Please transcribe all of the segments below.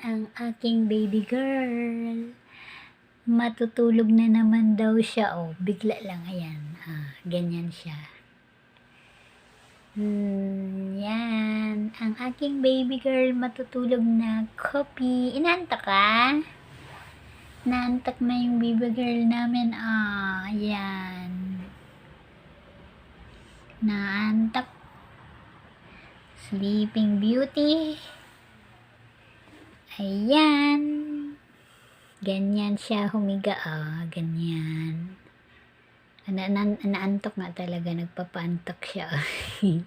ang aking baby girl. Matutulog na naman daw siya. Oh, bigla lang. Ayan. Ah, ganyan siya. Hmm, yan. Ang aking baby girl matutulog na. Copy. Inanta ka? Naantak na yung baby girl namin. Ah, yan. Naantak. Sleeping Beauty. Ayan. Ganyan siya humiga. Ah, ganyan. Na, na, naantok nga talaga. Nagpapaantok siya.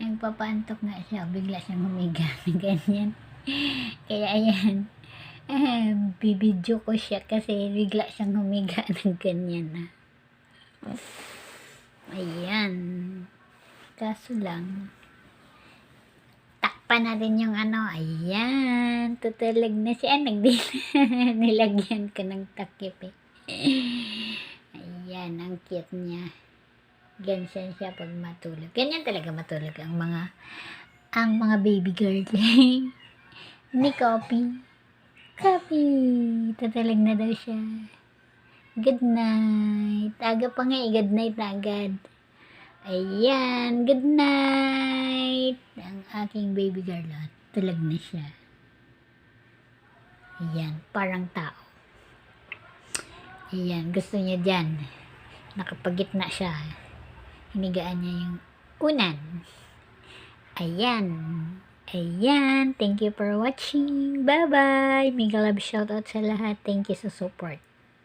Nagpapaantok nga siya. Bigla siyang humiga. Ganyan. Kaya ayan. Eh, bibidyo ko siya kasi bigla siyang humiga ng ganyan na. Ayan. Kaso lang, takpan na rin yung ano, ayan, tutulag na siya, nagdi nilagyan ko ng takip eh. Ayan, ang cute niya. Ganyan siya pag matulog. Ganyan talaga matulog ang mga ang mga baby girl. Ni Copy. Copy. Tutulag na daw siya. Good night. Aga pa nga eh. Good night na agad. Ayan. Good night. Ang aking baby girl. oh, Tulog na siya. Ayan. Parang tao. Ayan. Gusto niya dyan. Nakapagitna siya. Hinigaan niya yung unan. Ayan. Ayan. Thank you for watching. Bye-bye. Mega love shoutout sa lahat. Thank you sa support.